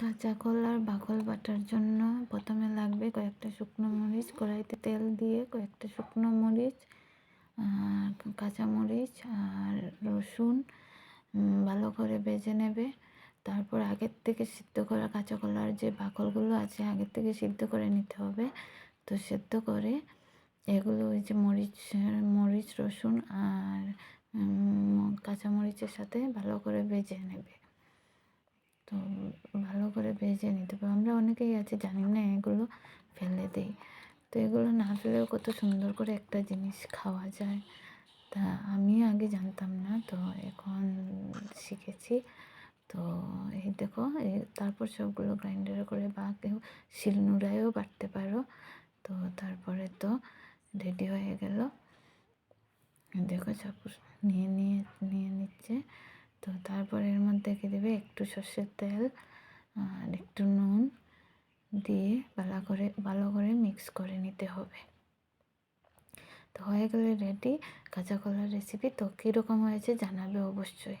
কাঁচা কলার বাকল বাটার জন্য প্রথমে লাগবে কয়েকটা শুকনো মরিচ কড়াইতে তেল দিয়ে কয়েকটা শুকনো মরিচ আর কাঁচা মরিচ আর রসুন ভালো করে বেজে নেবে। তারপর আগের থেকে সিদ্ধ করা কাঁচা কলার যে বাকলগুলো আছে আগের থেকে সিদ্ধ করে নিতে হবে। তো সিদ্ধ করে এগুলো ওই যে মরিচ মরিচ রসুন আর উম, কাঁচা মরিচের সাথে ভালো করে ভেজে নেবে। তো ভেজে নিতে হবে আমরা অনেকেই আছে, জানি না, এগুলো ফেলে দিই। তো এগুলো না ফেলেও কত সুন্দর করে একটা জিনিস খাওয়া যায়। তা আমি আগে জানতাম না, তো এখন শিখেছি। তো এই দেখো তারপর সবগুলো গ্রাইন্ডারে করে বা কেউ শিলনোড়ায়ও বাটতে পারো। তো তারপরে তো রেডি হয়ে গেল। দেখো সব নিয়ে নিয়ে নিয়ে নিচ্ছে। তো তারপর এর মধ্যে কি দেবে? একটু সর্ষের তেল। আর একটু নুন দিয়ে ভালো করে ভালো করে মিক্স করে নিতে হবে। তো হয়ে গেলে রেডি কাঁচা কলার রেসিপি তো কীরকম হয়েছে জানাবে অবশ্যই।